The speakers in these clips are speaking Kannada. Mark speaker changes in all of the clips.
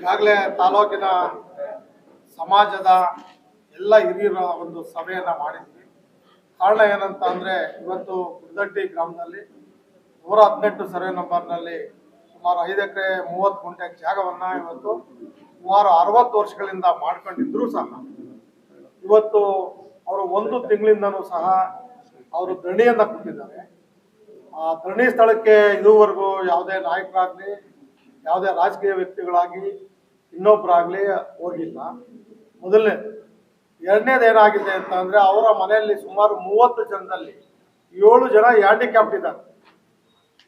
Speaker 1: ಈಗಾಗಲೇ ತಾಲೂಕಿನ ಸಮಾಜದ ಎಲ್ಲ ಹಿರಿಯರ ಒಂದು ಸಭೆಯನ್ನು ಮಾಡಿದ್ವಿ. ಕಾರಣ ಏನಂತ ಅಂದರೆ, ಇವತ್ತು ಗುಡ್ದಟ್ಟಿ ಗ್ರಾಮದಲ್ಲಿ ನೂರ ಹದಿನೆಂಟು ಸರ್ವೆ ನಂಬರ್ನಲ್ಲಿ ಸುಮಾರು ಐದು ಎಕರೆ ಮೂವತ್ತು ಗುಂಟೆ ಜಾಗವನ್ನು ಇವತ್ತು ಸುಮಾರು ಅರವತ್ತು ವರ್ಷಗಳಿಂದ ಮಾಡ್ಕೊಂಡಿದ್ರು ಸಹ, ಇವತ್ತು ಅವರು ಒಂದು ತಿಂಗಳಿಂದನೂ ಸಹ ಅವರು ಧರಣಿಯನ್ನು ಕೊಟ್ಟಿದ್ದಾರೆ. ಆ ಧರಣಿ ಸ್ಥಳಕ್ಕೆ ಇದುವರೆಗೂ ಯಾವುದೇ ನಾಯಕರಾಗ್ಲಿ ಯಾವುದೇ ರಾಜಕೀಯ ವ್ಯಕ್ತಿಗಳಾಗಿ ಇನ್ನೊಬ್ಬರಾಗ್ಲಿ ಹೋಗಿಲ್ಲ. ಮೊದಲನೇ, ಎರಡನೇದು ಏನಾಗಿದೆ ಅಂತ ಅಂದ್ರೆ ಅವರ ಮನೆಯಲ್ಲಿ ಸುಮಾರು ಮೂವತ್ತು ಜನದಲ್ಲಿ ಏಳು ಜನ ಹ್ಯಾಂಡಿಕ್ಯಾಪ್ಟ್ ಇದ್ದಾರೆ.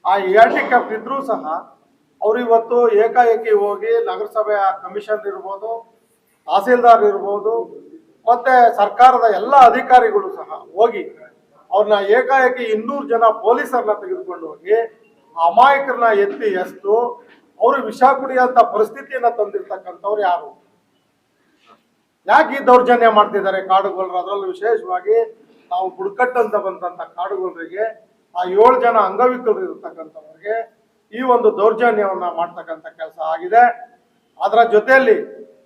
Speaker 1: ಆ ಹ್ಯಾಂಡಿಕ್ಯಾಪ್ಟ್ ಇದ್ದರೂ ಸಹ ಅವರು ಇವತ್ತು ಏಕಾಏಕಿ ಹೋಗಿ ನಗರಸಭೆಯ ಕಮಿಷನ್ ಇರ್ಬೋದು, ತಹಸೀಲ್ದಾರ್ ಇರ್ಬೋದು, ಮತ್ತೆ ಸರ್ಕಾರದ ಎಲ್ಲ ಅಧಿಕಾರಿಗಳು ಸಹ ಹೋಗಿ ಅವ್ರನ್ನ ಏಕಾಏಕಿ ಇನ್ನೂರು ಜನ ಪೊಲೀಸರನ್ನ ತೆಗೆದುಕೊಂಡು ಹೋಗಿ ಅಮಾಯಕರನ್ನ ಎತ್ತಿ ಎಸ್ತು ಅವರು ವಿಷ ಕುಡಿಯಂತ ಪರಿಸ್ಥಿತಿಯನ್ನ ತಂದಿರ್ತಕ್ಕಂಥವ್ರು ಯಾರು? ಯಾಕೆ ಈ ದೌರ್ಜನ್ಯ ಮಾಡ್ತಿದ್ದಾರೆ ಕಾಡುಗೊಲ್ಲರು ಅದರಲ್ಲೂ ವಿಶೇಷವಾಗಿ ನಾವು ಬುಡಕಟ್ಟು ಅಂತ ಬಂದಂತ ಆ ಏಳು ಜನ ಅಂಗವಿಕಲರು ಇರತಕ್ಕಂಥವ್ರಿಗೆ ಈ ಒಂದು ದೌರ್ಜನ್ಯವನ್ನ ಮಾಡ್ತಕ್ಕಂಥ ಕೆಲಸ ಆಗಿದೆ. ಅದರ ಜೊತೆಯಲ್ಲಿ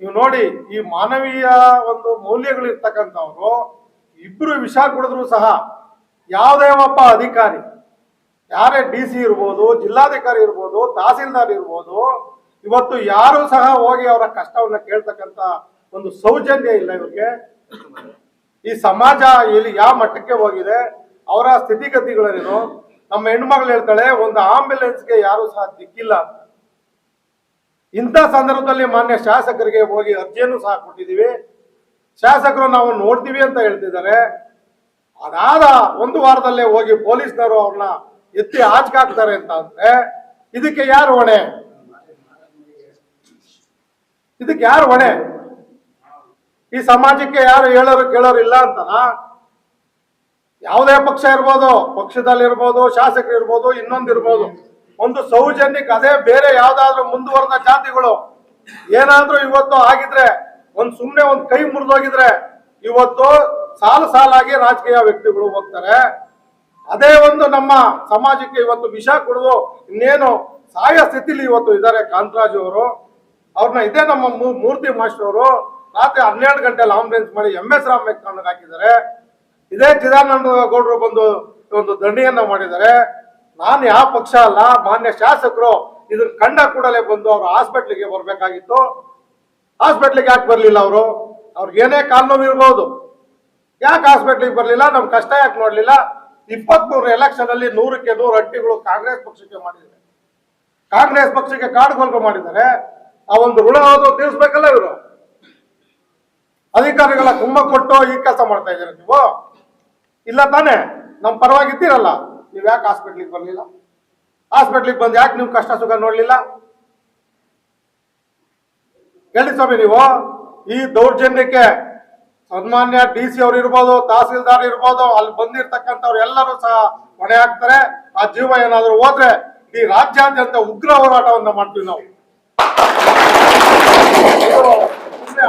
Speaker 1: ನೀವು ನೋಡಿ ಈ ಮಾನವೀಯ ಒಂದು ಮೌಲ್ಯಗಳು ಇರ್ತಕ್ಕಂಥವ್ರು ಇಬ್ರು ವಿಷ ಕುಡಿದ್ರು ಸಹ ಯಾವುದೇ ಒಬ್ಬ ಅಧಿಕಾರಿ ಯಾರೇ ಡಿ ಸಿ ಇರ್ಬೋದು, ಜಿಲ್ಲಾಧಿಕಾರಿ ಇರ್ಬೋದು, ತಹಸೀಲ್ದಾರ್ ಇರ್ಬೋದು, ಇವತ್ತು ಯಾರು ಸಹ ಹೋಗಿ ಅವರ ಕಷ್ಟವನ್ನು ಕೇಳ್ತಕ್ಕಂತ ಒಂದು ಸೌಜನ್ಯ ಇಲ್ಲ ಇವ್ರಿಗೆ. ಈ ಸಮಾಜ ಇಲ್ಲಿ ಯಾವ ಮಟ್ಟಕ್ಕೆ ಹೋಗಿದೆ, ಅವರ ಸ್ಥಿತಿಗತಿಗಳೇನು? ನಮ್ಮ ಹೆಣ್ಮಗಳು ಹೇಳ್ತಾಳೆ, ಒಂದು ಆಂಬ್ಯುಲೆನ್ಸ್ಗೆ ಯಾರು ಸಹ ದಿಕ್ಕಿಲ್ಲ. ಇಂಥ ಸಂದರ್ಭದಲ್ಲಿ ಮಾನ್ಯ ಶಾಸಕರಿಗೆ ಹೋಗಿ ಅರ್ಜಿಯನ್ನು ಸಹ ಕೊಟ್ಟಿದ್ದೀವಿ. ಶಾಸಕರು ನಾವು ನೋಡ್ತೀವಿ ಅಂತ ಹೇಳ್ತಿದ್ದಾರೆ. ಅದಾದ ಒಂದು ವಾರದಲ್ಲೇ ಹೋಗಿ ಪೊಲೀಸ್ನವರು ಅವ್ರನ್ನ ಎತ್ತಿ ಆಚಕಾಕ್ತಾರೆ ಅಂತ ಅಂದ್ರೆ, ಇದಕ್ಕೆ ಯಾರು ಹೊಣೆ? ಇದಕ್ಕೆ ಯಾರು ಹೊಣೆ? ಈ ಸಮಾಜಕ್ಕೆ ಯಾರು ಹೇಳೋರು ಕೇಳೋರು ಇಲ್ಲ ಅಂತನಾ? ಯಾವುದೇ ಪಕ್ಷ ಇರ್ಬೋದು ಪಕ್ಷದಲ್ಲಿ ಇರ್ಬೋದು ಶಾಸಕರು ಇರ್ಬೋದು ಇನ್ನೊಂದು ಇರ್ಬೋದು ಒಂದು ಸೌಜನ್ಯಕ್ಕೆ ಅದೇ ಬೇರೆ ಯಾವ್ದಾದ್ರು ಮುಂದುವರೆದ ಜಾತಿಗಳು ಏನಾದ್ರೂ ಇವತ್ತು ಆಗಿದ್ರೆ, ಒಂದ್ ಸುಮ್ನೆ ಒಂದ್ ಕೈ ಮುರಿದೋಗಿದ್ರೆ, ಇವತ್ತು ಸಾಲು ಸಾಲಾಗಿ ರಾಜಕೀಯ ವ್ಯಕ್ತಿಗಳು ಹೋಗ್ತಾರೆ. ಅದೇ ಒಂದು ನಮ್ಮ ಸಮಾಜಕ್ಕೆ ಇವತ್ತು ವಿಷ ಕೊಡುವ ಇನ್ನೇನು ಸಾಯ ಸ್ಥಿತಿಲಿ ಇವತ್ತು ಇದ್ದಾರೆ ಕಾಂತರಾಜು ಅವರು. ಅವ್ರನ್ನ ಇದೇ ನಮ್ಮ ಮೂರ್ತಿ ಮಾಸ್ಟರ್ ಅವರು ರಾತ್ರಿ ಹನ್ನೆರಡು ಗಂಟೆಲಿ ಆಂಬುಲೆನ್ಸ್ ಮಾಡಿ ಎಂ ಎಸ್ ರಾಮಯ್ಯ ಹಾಕಿದ್ದಾರೆ. ಇದೇ ಚಿದಾನಂದ ಗೌಡರು ಬಂದು ಒಂದು ದಂಡಿಯನ್ನ ಮಾಡಿದ್ದಾರೆ. ನಾನು ಯಾವ ಪಕ್ಷ ಅಲ್ಲ, ಮಾನ್ಯ ಶಾಸಕರು ಇದನ್ನ ಕಂಡ ಕೂಡಲೇ ಬಂದು ಅವರು ಹಾಸ್ಪಿಟ್ಲಿಗೆ ಬರಬೇಕಾಗಿತ್ತು. ಹಾಸ್ಪಿಟ್ಲಿಗೆ ಯಾಕೆ ಬರಲಿಲ್ಲ ಅವರು? ಅವ್ರಿಗೆ ಏನೇ ಕಾಲ್ ನೋವು ಇರ್ಬೋದು. ಯಾಕೆ ಹಾಸ್ಪಿಟ್ಲಿಗೆ ಬರಲಿಲ್ಲ? ನಮ್ಮ ಕಷ್ಟ ಯಾಕೆ ನೋಡ್ಲಿಲ್ಲ? ಇಪ್ಪತ್ಮೂರು ಎಲೆಕ್ಷನ್ ಅಲ್ಲಿ ನೂರಕ್ಕೆ ನೂರು ಅಟ್ಟಿಗಳು ಕಾಂಗ್ರೆಸ್ ಪಕ್ಷಕ್ಕೆ ಮಾಡಿದ್ದಾರೆ. ಕಾಂಗ್ರೆಸ್ ಪಕ್ಷಕ್ಕೆ ಕಾಡುಗೊಲ್ರು ಮಾಡಿದ್ದಾರೆ. ಆ ಒಂದು ಋಣ ಅದು ತೀರಿಸ್ಬೇಕಲ್ಲ ಇವರು? ಅಧಿಕಾರಿಗಳ ಕುಂಭ ಕೊಟ್ಟು ಈ ಕೆಲಸ ಮಾಡ್ತಾ ಇದ್ದೀರ ನೀವು? ಇಲ್ಲ ತಾನೇ? ನಮ್ಮ ಪರವಾಗಿ ಇದ್ದೀರಲ್ಲ. ನೀವು ಯಾಕೆ ಹಾಸ್ಪಿಟ್ಲಿಗೆ ಬರಲಿಲ್ಲ? ಹಾಸ್ಪಿಟ್ಲಿಗೆ ಬಂದು ಯಾಕೆ ನೀವು ಕಷ್ಟ ಸುಖ ನೋಡ್ಲಿಲ್ಲ? ಹೇಳಿ ಸ್ವಾಮಿ ನೀವು. ಈ ದೌರ್ಜನ್ಯಕ್ಕೆ ಸನ್ಮಾನ್ಯ ಡಿ ಸಿ ಅವ್ರು ಇರ್ಬೋದು, ತಹಸೀಲ್ದಾರ್ ಇರ್ಬೋದು, ಅಲ್ಲಿ ಬಂದಿರ್ತಕ್ಕಂಥವ್ರು ಎಲ್ಲರೂ ಸಹ ಹೊಣೆ ಹಾಕ್ತಾರೆ. ಆ ಜೀವ ಏನಾದರೂ ಹೋದ್ರೆ ಈ ರಾಜ್ಯಾದ್ಯಂತ ಉಗ್ರ ಹೋರಾಟವನ್ನ ಮಾಡ್ತೀವಿ ನಾವು.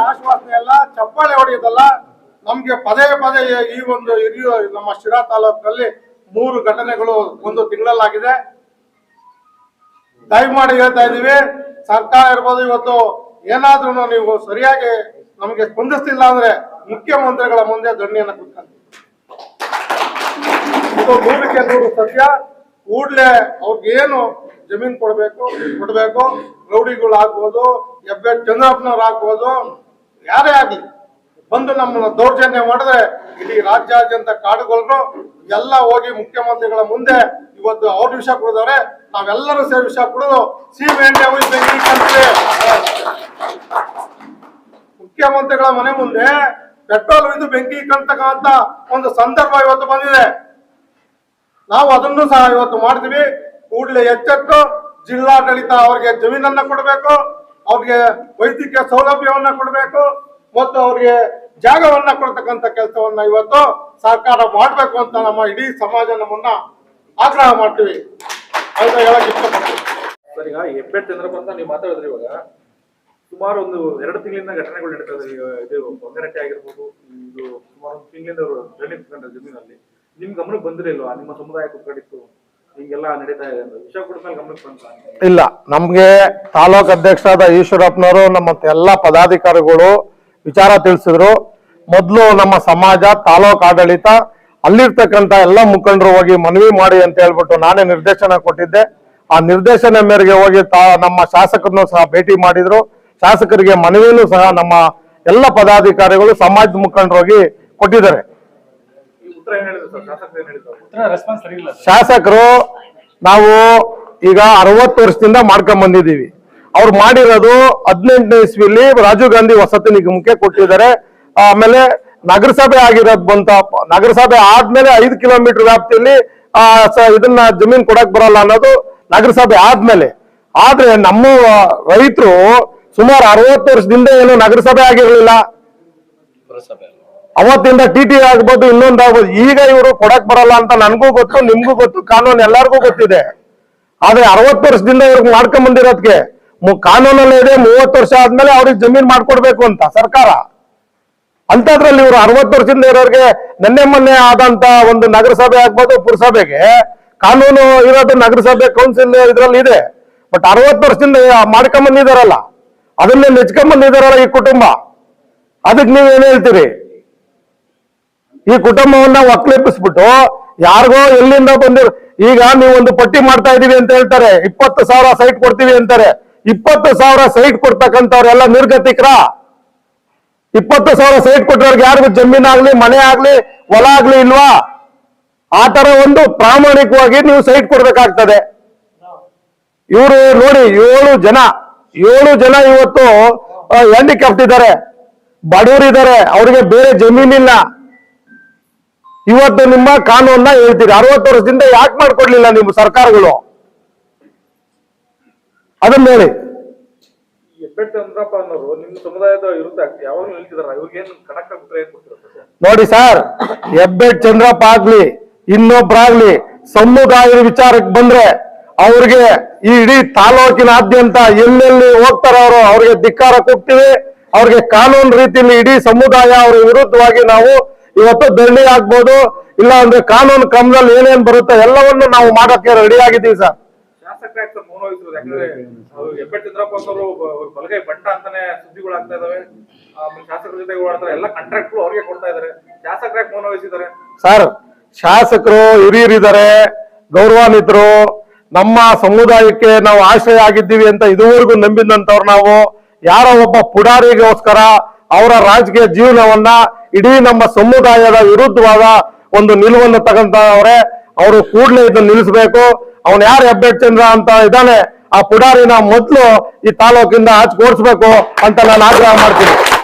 Speaker 1: ಆಶ್ವಾಸನೆ ಅಲ್ಲ, ಚಪ್ಪಾಳೆ ಹೊಡೆಯೋದಲ್ಲ. ನಮ್ಗೆ ಪದೇ ಪದೇ ಈ ಒಂದು ಹಿರಿಯ ನಮ್ಮ ಶಿರಾ ತಾಲೂಕಿನಲ್ಲಿ ಮೂರು ಘಟನೆಗಳು ಒಂದು ತಿಂಗಳಲ್ಲಾಗಿದೆ. ದಯಮಾಡಿ ಹೇಳ್ತಾ ಇದೀವಿ ಸರ್ಕಾರ ಇರ್ಬೋದು, ಇವತ್ತು ಏನಾದ್ರೂ ನೀವು ಸರಿಯಾಗಿ ನಮಗೆ ಸ್ಪಂದಿಸ್ತಿಲ್ಲ ಅಂದ್ರೆ ಮುಖ್ಯಮಂತ್ರಿಗಳ ಮುಂದೆ ದೊಣ್ಣೆಯನ್ನು ಕುತ್ಕೊಂತೀವಿ ಇದು ನೂರಕ್ಕೆ ನೂರು ಸತ್ಯ. ಕೂಡ್ಲೆ ಅವ್ರಿಗೇನು ಜಮೀನ್ ಕೊಡ್ಬೇಕು ಕೊಡ್ಬೇಕು ರೌಡಿಗಳು ಆಗ್ಬೋದು ಎಬ್ಬೆ ಚಂದ್ರಪ್ಪನವ್ರು ಆಗ್ಬೋದು, ಯಾರೇ ಆಗಲಿ. ಬಂದು ನಮ್ಮನ್ನ ದೌರ್ಜನ್ಯ ಮಾಡಿದ್ರೆ ಇಡೀ ರಾಜ್ಯಾದ್ಯಂತ ಕಾಡುಗೊಲ್ರು ಎಲ್ಲ ಹೋಗಿ ಮುಖ್ಯಮಂತ್ರಿಗಳ ಮುಂದೆ ಇವತ್ತು ಅವ್ರ ವಿಷಯ ಕುಡಿದವ್ರೆ ನಾವೆಲ್ಲರೂ ಸೇರಿ ವಿಷಯ ಕುಡಿದು ಸಿ ಕಂತೀವಿ. ಮುಖ್ಯಮಂತ್ರಿಗಳ ಮನೆ ಮುಂದೆ ಪೆಟ್ರೋಲ್ ಇದು ಬೆಂಕಿ ಕಂಡತಕ್ಕಂತ ಒಂದು ಸಂದರ್ಭ ಇವತ್ತು ಬಂದಿದೆ. ನಾವು ಅದನ್ನು ಸಹ ಇವತ್ತು ಮಾಡ್ತೀವಿ. ಕೂಡಲೇ ಎಚ್ಚೆತ್ತು ಜಿಲ್ಲಾಡಳಿತ ಅವ್ರಿಗೆ ಜಮೀನನ್ನ ಕೊಡಬೇಕು, ಅವ್ರಿಗೆ ವೈದ್ಯಕೀಯ ಸೌಲಭ್ಯವನ್ನ ಕೊಡಬೇಕು ಮತ್ತು ಅವ್ರಿಗೆ ಜಾಗವನ್ನ ಕೊಡ್ತಕ್ಕಂತ ಕೆಲಸವನ್ನ ಇವತ್ತು ಸರ್ಕಾರ ಮಾಡಬೇಕು ಅಂತ ನಮ್ಮ ಇಡೀ ಸಮಾಜ ನಮ್ಮನ್ನ ಆಗ್ರಹ ಮಾಡ್ತೀವಿ. ಅಂತ ಹೇಳಕ್ ಇಷ್ಟಪಡ್ತೀವಿ
Speaker 2: ಸರ್, ಈಗ ಹೆಬ್ಬೆಟ್ ಚಂದ್ರಪ್ಪ ನೀವು ಮಾತಾಡಿದ್ರಿ ಇವಾಗ. ಸುಮಾರು ಒಂದು ಎರಡು ತಿಂಗಳಿಂದ ಘಟನೆಗಳು ನಡೀತಾ ಇದೆ. ಇದು ಬಂಗಾರಟ್ಟಿ ಆಗಿರ್ಬೋದು, ಇದು ಸುಮಾರು ಒಂದು ತಿಂಗಳಿಂದ ಅವರು ಧರಣಿ ಕುತ್ಕೊಂಡ್ರೆ ಜಮೀನಲ್ಲಿ. ನಿಮ್ ಗಮನಕ್ಕೆ ಬಂದಿರಲಿಲ್ವಾ ನಿಮ್ಮ ಸಮುದಾಯ ಕುತ್ಕೊಂಡಿತ್ತು ಹಿಂಗೆಲ್ಲ ನಡೀತಾ ಇದೆ ವಿಷಯ ಕೊಟ್ಟ ಮೇಲೆ ಗಮನಕ್ಕೆ ಬಂತ
Speaker 3: ಇಲ್ಲ. ನಮ್ಗೆ ತಾಲೂಕ್ ಅಧ್ಯಕ್ಷರಾದ ಈಶ್ವರಪ್ಪನವರು ನಮ್ಮ ಎಲ್ಲ ಪದಾಧಿಕಾರಿಗಳು ವಿಚಾರ ತಿಳಿಸಿದ್ರು. ಮೊದಲು ನಮ್ಮ ಸಮಾಜ, ತಾಲೂಕ್ ಆಡಳಿತ, ಅಲ್ಲಿರ್ತಕ್ಕಂಥ ಎಲ್ಲ ಮುಖಂಡರು ಹೋಗಿ ಮನವಿ ಮಾಡಿ ಅಂತ ಹೇಳ್ಬಿಟ್ಟು ನಾನೇ ನಿರ್ದೇಶನ ಕೊಟ್ಟಿದ್ದೆ. ಆ ನಿರ್ದೇಶನ ಮೇರೆಗೆ ಹೋಗಿ ತಾ ನಮ್ಮ ಶಾಸಕರನ್ನು ಸಹ ಭೇಟಿ ಮಾಡಿದ್ರು. ಶಾಸಕರಿಗೆ ಮನವಿಯನ್ನು ಸಹ ನಮ್ಮ ಎಲ್ಲ ಪದಾಧಿಕಾರಿಗಳು ಸಮಾಜದ ಮುಖಂಡರಾಗಿ ಕೊಟ್ಟಿದ್ದಾರೆ.
Speaker 2: ಶಾಸಕರು
Speaker 3: ನಾವು ಈಗ ಅರವತ್ತು ವರ್ಷದಿಂದ ಮಾಡ್ಕೊಂಡ್ ಬಂದಿದ್ದೀವಿ. ಅವ್ರು ಮಾಡಿರೋದು ಹದಿನೆಂಟನೇ ಇಸ್ವಿಲಿ ರಾಜೀವ್ ಗಾಂಧಿ ವಸತಿ ನಿಗಮಕ್ಕೆ ಕೊಟ್ಟಿದ್ದಾರೆ. ಆಮೇಲೆ ನಗರಸಭೆ ಆಗಿರೋದು ಬಂತ ನಗರಸಭೆ ಆದ್ಮೇಲೆ ಐದು ಕಿಲೋಮೀಟರ್ ವ್ಯಾಪ್ತಿಯಲ್ಲಿ ಆ ಇದನ್ನ ಜಮೀನ್ ಕೊಡಕ್ ಬರಲ್ಲ ಅನ್ನೋದು ನಗರಸಭೆ ಆದ್ಮೇಲೆ. ಆದ್ರೆ ನಮ್ಮ ರೈತರು ಸುಮಾರು ಅರವತ್ತು ವರ್ಷದಿಂದ ಏನು ನಗರಸಭೆ ಆಗಿರಲಿಲ್ಲ. ಅವತ್ತಿಂದ ಟಿ ಟಿ ಆಗ್ಬೋದು ಇನ್ನೊಂದು ಆಗ್ಬೋದು ಈಗ ಇವರು ಕೊಡಕ್ ಬರಲ್ಲ ಅಂತ ನನ್ಗೂ ಗೊತ್ತು ನಿಮ್ಗೂ ಗೊತ್ತು ಕಾನೂನು ಎಲ್ಲಾರ್ಗೂ ಗೊತ್ತಿದೆ. ಆದ್ರೆ ಅರವತ್ತು ವರ್ಷದಿಂದ ಇವ್ರಿಗೆ ಮಾಡ್ಕೊಂಡ್ ಬಂದಿರೋದಕ್ಕೆ ಕಾನೂನಲ್ಲಿ ಇದೆ ಮೂವತ್ತು ವರ್ಷ ಆದ್ಮೇಲೆ ಅವ್ರಿಗೆ ಜಮೀನ್ ಮಾಡ್ಕೊಡ್ಬೇಕು ಅಂತ ಸರ್ಕಾರ. ಅಂತದ್ರಲ್ಲಿ ಇವರು ಅರವತ್ತು ವರ್ಷದಿಂದ ಇರೋರಿಗೆ ನೆನ್ನೆ ಮೊನ್ನೆ ಆದಂತ ಒಂದು ನಗರಸಭೆ ಆಗ್ಬೋದು ಪುರಸಭೆಗೆ. ಕಾನೂನು ಇರೋದು ನಗರಸಭೆ ಕೌನ್ಸಿಲ್ ಇದ್ರಲ್ಲಿ ಇದೆ. ಬಟ್ ಅರವತ್ತು ವರ್ಷದಿಂದ ಮಾಡ್ಕೊಂಡ್ ಬಂದಿದಾರಲ್ಲ ಅದನ್ನೇ ನೆಚ್ಕೊಂಡ್ ಬಂದಿದಾರಲ್ಲ ಈ ಕುಟುಂಬ? ಅದಕ್ಕೆ ನೀವೇನ್ ಹೇಳ್ತೀರಿ? ಈ ಕುಟುಂಬವನ್ನ ಒಕ್ಲೆಪ್ಪಿಸ್ಬಿಟ್ಟು ಯಾರಿಗೋ ಎಲ್ಲಿಂದ ಬಂದಿರು ಈಗ ನೀವು ಒಂದು ಪಟ್ಟಿ ಮಾಡ್ತಾ ಇದೀವಿ ಅಂತ ಹೇಳ್ತಾರೆ. ಇಪ್ಪತ್ತು ಸಾವಿರ ಸೈಟ್ ಕೊಡ್ತೀವಿ ಅಂತಾರೆ. ಇಪ್ಪತ್ತು ಸಾವಿರ ಸೈಟ್ ಕೊಡ್ತಕ್ಕಂಥವ್ರೆಲ್ಲ ನಿರ್ಗತಿಕರ? ಇಪ್ಪತ್ತು ಸಾವಿರ ಸೈಟ್ ಕೊಟ್ಟವ್ರಿಗೆ ಯಾರಿಗೂ ಜಮೀನಾಗ್ಲಿ ಮನೆ ಆಗ್ಲಿ, ಹೊಲ ಆಗ್ಲಿ ಇಲ್ವಾ? ಆ ತರ ಒಂದು ಪ್ರಾಮಾಣಿಕವಾಗಿ ನೀವು ಸೈಟ್ ಕೊಡ್ಬೇಕಾಗ್ತದೆ. ಇವರು ನೋಡಿ ಏಳು ಜನ ಏಳು ಜನ ಇವತ್ತು ಹ್ಯಾಂಡಿಕ್ಯಾಪ್ಟ್ ಇದ್ದಾರೆ ಬಡವರಿದ್ದಾರೆ ಅವ್ರಿಗೆ ಬೇರೆ ಜಮೀನಿಲ್ಲ. ಇವತ್ತು ನಿಮ್ಮ ಕಾನೂನ್ನ ಹೇಳ್ತೀರಿ. ಅರವತ್ತು ವರ್ಷದಿಂದ ಯಾಕೆ ಮಾಡ್ಕೊಡ್ಲಿಲ್ಲ ನಿಮ್ಮ ಸರ್ಕಾರಗಳು? ಅದನ್ನ ಹೇಳಿ. ನೋಡಿ ಸರ್ ಹೆಬ್ಬೆಟ್ ಚಂದ್ರಪ್ಪ ಆಗ್ಲಿ ಇನ್ನೊಬ್ರಾಗ್ಲಿ ಸಮುದಾಯದ ವಿಚಾರಕ್ಕೆ ಬಂದ್ರೆ ಅವ್ರಿಗೆ ಈ ಇಡೀ ತಾಲೂಕಿನಾದ್ಯಂತ ಎಲ್ಲೆಲ್ಲಿ ಹೋಗ್ತಾರ ಅವರು ಅವ್ರಿಗೆ ಧಿಕ್ಕಾರ ಕೊಡ್ತೀವಿ. ಅವ್ರಿಗೆ ಕಾನೂನು ರೀತಿಯಲ್ಲಿ ಇಡೀ ಸಮುದಾಯ ಅವ್ರ ವಿರುದ್ಧವಾಗಿ ನಾವು ಇವತ್ತು ಧರಣಿ ಆಗ್ಬೋದು. ಇಲ್ಲ ಅಂದ್ರೆ ಕಾನೂನು ಕ್ರಮದಲ್ಲಿ ಏನೇನ್ ಬರುತ್ತೆ ಎಲ್ಲವನ್ನು ನಾವು ಮಾಡಕ್ಕೆ ರೆಡಿ ಆಗಿದ್ದೀವಿ ಸರ್. ಸರ್ ಶಾಸಕರು ಹಿರಿಯರಿದ್ದಾರೆ ಗೌರವಾನ್ವಿತರು ನಮ್ಮ ಸಮುದಾಯಕ್ಕೆ ನಾವು ಆಶ್ರಯ ಆಗಿದ್ದೀವಿ ಅಂತ ಇದುವರೆಗೂ ನಂಬಿದಂತವ್ರು ನಾವು, ಯಾರೋ ಒಬ್ಬ ಪುಡಾರಿಗೋಸ್ಕರ ಅವರ ರಾಜಕೀಯ ಜೀವನವನ್ನ ಇಡೀ ನಮ್ಮ ಸಮುದಾಯದ ವಿರುದ್ಧವಾದ ಒಂದು ನಿಲುವನ್ನು ತಗೊಂತವ್ರೆ ಅವರು ಕೂಡಲೇ ಇದನ್ನ ನಿಲ್ಲಿಸಬೇಕು. ಅವನ್ ಯಾರು ಹೆಬ್ಬೆಟ್ ಚಂದ್ರ ಅಂತ ಇದ್ದಾನೆ, ಆ ಪುಡಾರಿನ ಮೊದಲು ಈ ತಾಲೂಕಿಂದ ಆಚೆ ಓಡಿಸ್ಬೇಕು ಅಂತ ನಾನು ಆಗ್ರಹ ಮಾಡ್ತೀನಿ.